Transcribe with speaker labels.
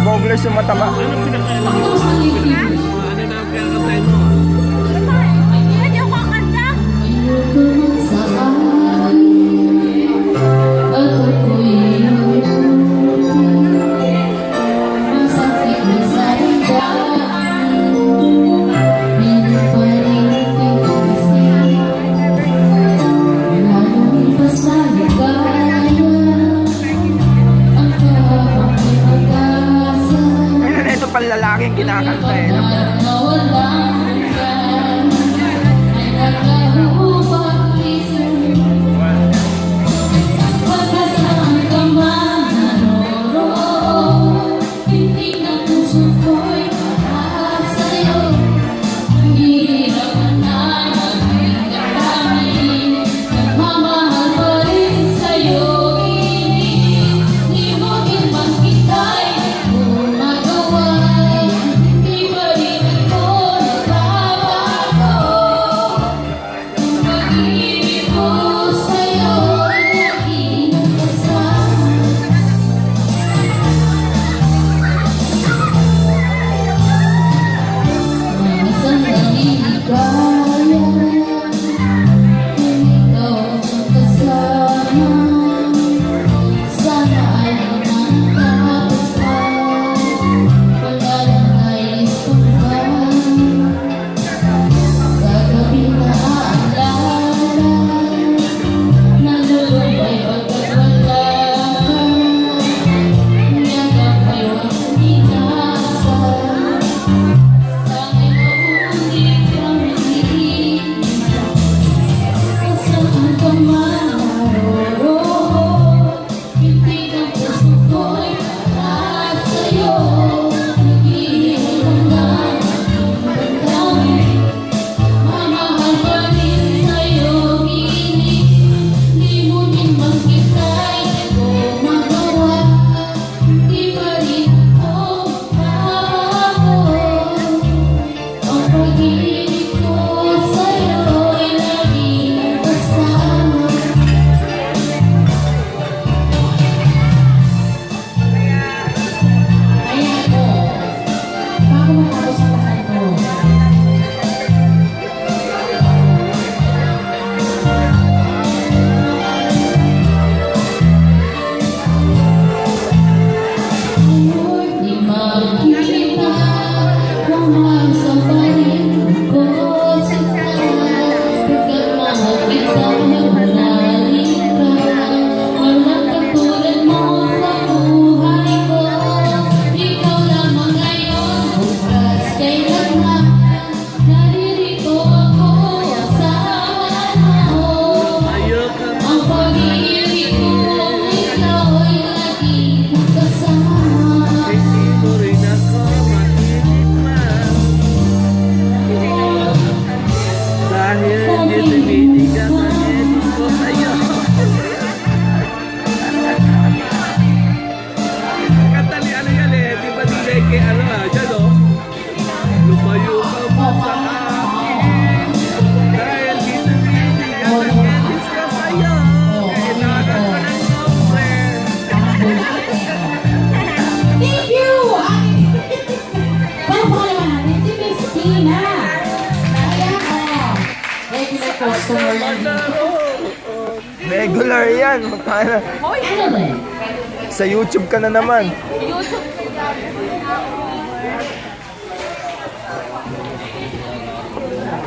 Speaker 1: Ang bogles yung matama.
Speaker 2: Ano pinakain? Ano na ang pinakain mo?
Speaker 1: panlalaking kinakanta eh.
Speaker 2: Oh.
Speaker 3: customer
Speaker 1: Regular yan, magkano?
Speaker 3: Hoy! Ano
Speaker 1: Sa YouTube ka na naman.
Speaker 4: YouTube